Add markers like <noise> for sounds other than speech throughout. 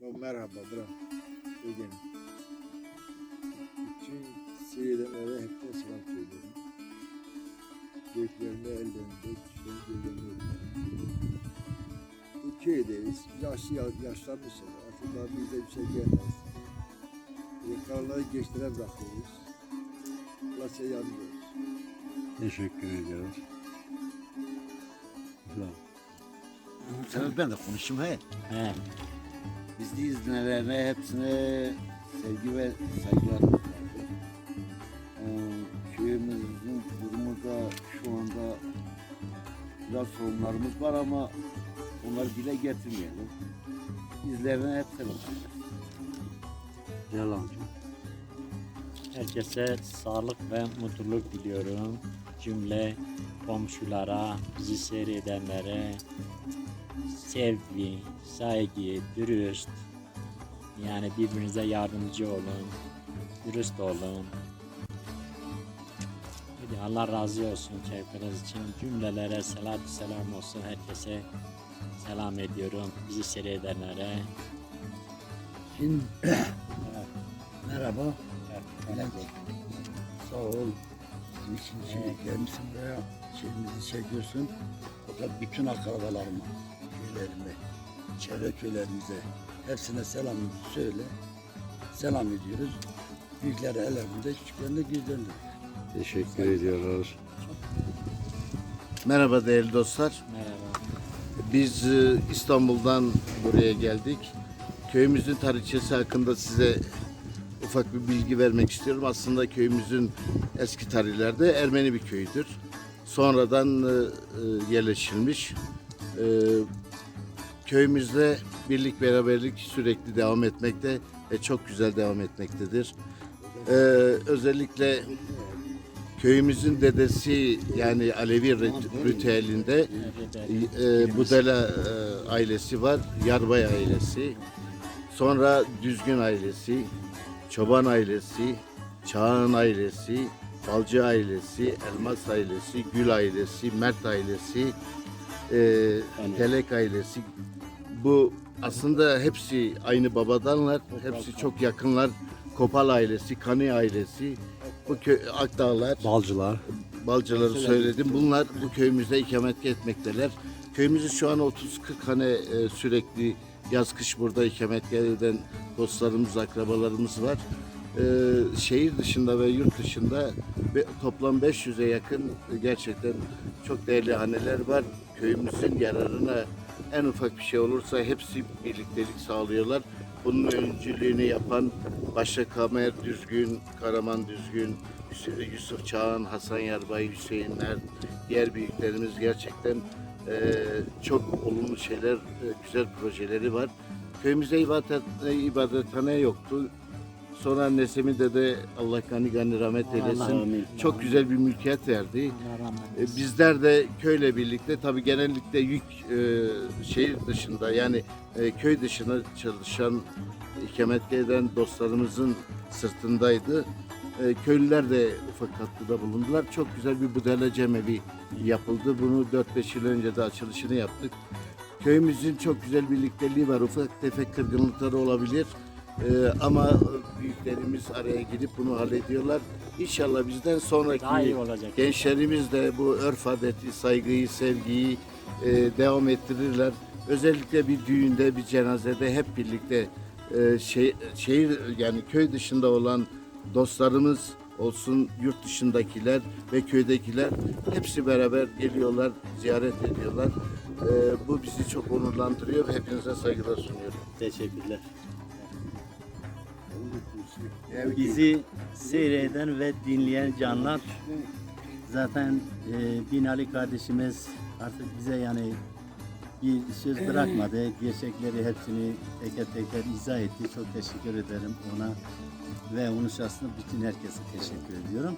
Ya merhaba bırak. Bugün. Bütün seyirlenlere hepten selam söylüyorum. Büyüklerine ellerinde, gözlerinde öpüyorum. Bu köydeyiz. Yaşlı yaşlanmışız. Artık daha bize bir şey gelmez. Böyle kararları geçtiren bırakıyoruz. Yardım olsun. Teşekkür ediyoruz. Sen ben de konuşayım he. He. Bizi izleyenlerine hepsine sevgi ve saygılar. Ee, köyümüzün durumu da şu anda biraz sorunlarımız var ama onları dile getirmeyelim. İzleyenlere hep selam. Amca. Herkese sağlık ve mutluluk diliyorum. Cümle komşulara, bizi seyredenlere sevgi, saygı, dürüst yani birbirinize yardımcı olun, dürüst olun. Hadi Allah razı olsun keyfiniz için. Cümlelere selatü selam olsun herkese. Selam ediyorum bizi seyredenlere. Şimdi <clears throat> merhaba. Bülent. Sağ ol. Bizim için şimdi gelmişsin buraya. Şeyimizi çekiyorsun. O da bütün akrabalarıma, köylerime, çevre köylerimize hepsine selam söyle. Selam ediyoruz. Büyükleri ellerinde, küçüklerini gözlerinde. Teşekkür ediyoruz. Merhaba değerli dostlar. Merhaba. Biz e, İstanbul'dan buraya geldik. Köyümüzün tarihçesi hakkında size ufak bir bilgi vermek istiyorum. Aslında köyümüzün eski tarihlerde Ermeni bir köydür. Sonradan e, e, yerleşilmiş. Köyümüzde birlik beraberlik sürekli devam etmekte ve çok güzel devam etmektedir. E, Özellikle köyümüzün dedesi yani Alevi rit- ritüelinde e, Budala e, ailesi var, Yarbay ailesi. Sonra Düzgün ailesi, Çoban ailesi, Çağan ailesi, Balcı ailesi, Elmas ailesi, Gül ailesi, Mert ailesi, e, Telek ailesi. Bu aslında hepsi aynı babadanlar, hepsi çok yakınlar. Kopal ailesi, Kani ailesi, bu köy, Akdağlar, Balcılar. Balcaları söyledim. Bunlar bu köyümüzde ikamet etmekteler. Köyümüzün şu an 30-40 hane e, sürekli yaz kış burada ikamet eden dostlarımız, akrabalarımız var. E, şehir dışında ve yurt dışında ve toplam 500'e yakın e, gerçekten çok değerli haneler var. Köyümüzün yararına en ufak bir şey olursa hepsi birliktelik sağlıyorlar. Bunun öncülüğünü yapan başta Kamer Düzgün, Karaman Düzgün, Yusuf- Çağan, Hasan Yarbay, Hüseyinler, diğer büyüklerimiz gerçekten eee, çok olumlu şeyler, e, güzel projeleri var. Köyümüzde ibadet, e, ibadethane yoktu. Sonra Nesemi de Allah gani gani rahmet eylesin. amin. Çok güzel bir mülkiyet verdi. Allah rahmet E. Bizler de köyle birlikte tabii genellikle yük e, şehir dışında yani e, köy dışına çalışan ikametgah eden dostlarımızın sırtındaydı. E, köylüler de ufak katkıda bulundular. Çok güzel bir budala cemevi yapıldı. Bunu 4-5 yıl önce de açılışını yaptık. Köyümüzün çok güzel birlikteliği var. Ufak tefek kırgınlıkları olabilir. E, ama büyüklerimiz araya girip bunu hallediyorlar. İnşallah bizden sonraki. Gençlerimiz de bu örf adeti, saygıyı, sevgiyi e, devam ettirirler. Özellikle bir düğünde, bir cenazede hep birlikte e, şey, şehir yani köy dışında olan dostlarımız olsun, yurt dışındakiler ve köydekiler hepsi beraber geliyorlar, ziyaret ediyorlar. E, bu bizi çok onurlandırıyor ve hepinize saygılar sunuyorum. Teşekkürler. Bizi seyreden ve dinleyen canlar zaten e, Binali kardeşimiz artık bize yani bir söz bırakmadı. Gerçekleri hepsini teker teker izah etti. Çok teşekkür ederim ona ve onun şahsında bütün herkese teşekkür ediyorum.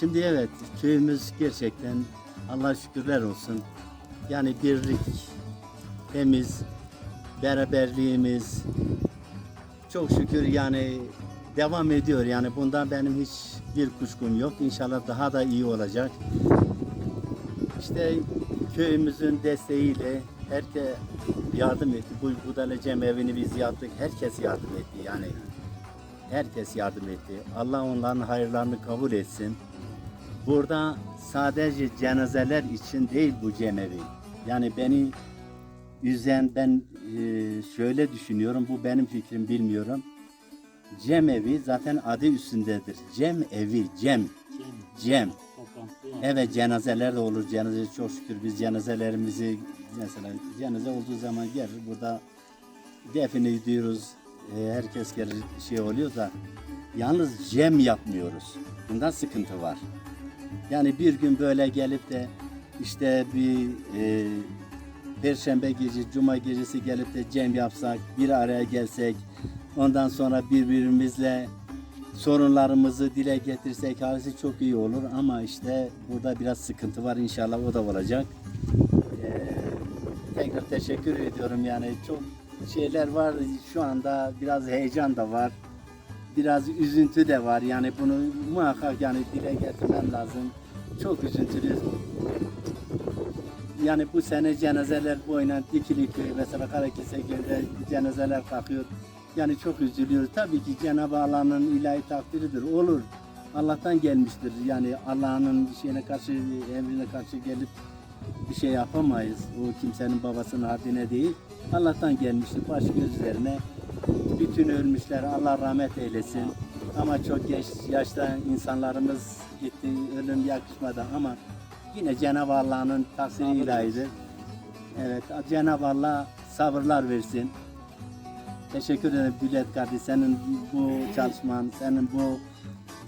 Şimdi evet köyümüz gerçekten Allah şükürler olsun. Yani birlik, temiz, beraberliğimiz, çok şükür yani devam ediyor. Yani bundan benim hiç bir kuşkum yok. İnşallah daha da iyi olacak. İşte köyümüzün desteğiyle herkes yardım etti. Bu Budale Cemevi'ni biz yaptık. Herkes yardım etti yani. Herkes yardım etti. Allah onların hayırlarını kabul etsin. Burada sadece cenazeler için değil bu cemevi. Yani beni üzen ben e, şöyle düşünüyorum. Bu benim fikrim bilmiyorum. Cemevi zaten adı üstündedir. Cem evi, cem, cem. Evet cenazeler de olur. Cenaze çok şükür biz cenazelerimizi mesela cenaze olduğu zaman gelir burada defin ediyoruz. E, herkes gelir şey oluyor da yalnız cem yapmıyoruz. Bundan sıkıntı var. Yani bir gün böyle gelip de işte bir e, Perşembe gece, Cuma gecesi gelip de cem yapsak, bir araya gelsek, ondan sonra birbirimizle sorunlarımızı dile getirsek halisi çok iyi olur. Ama işte burada biraz sıkıntı var. İnşallah o da olacak. Ee, tekrar teşekkür ediyorum. Yani çok şeyler var. Şu anda biraz heyecan da var. Biraz üzüntü de var. Yani bunu muhakkak yani dile getirmem lazım. Çok üzüntülüyüz yani bu sene cenazeler boyuna dikili köy mesela Karakese köyde cenazeler kalkıyor. Yani çok üzülüyoruz. Tabii ki Cenab-ı Allah'ın ilahi takdiridir. Olur. Allah'tan gelmiştir. Yani Allah'ın şeyine karşı, emrine karşı gelip bir şey yapamayız. O kimsenin babasının haddine değil. Allah'tan gelmiştir. Baş göz üzerine. Bütün ölmüşler Allah rahmet eylesin. Ama çok geç yaşta insanlarımız gitti. Ölüm yakışmadı ama yine Cenab-ı Allah'ın takdiri ilahidir. Evet, Cenab-ı Allah sabırlar versin. Teşekkür ederim Bülent kardeş. Senin bu çalışman, senin bu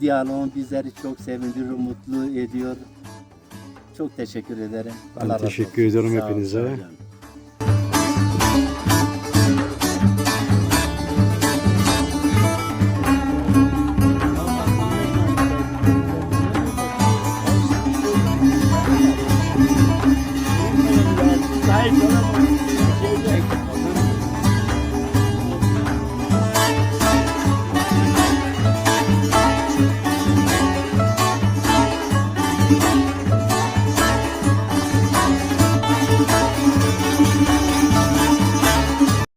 diyaloğun bizleri çok sevindiriyor, mutlu ediyor. Çok teşekkür ederim. Ben razı teşekkür olsun. ediyorum Sağ hepinize. sağ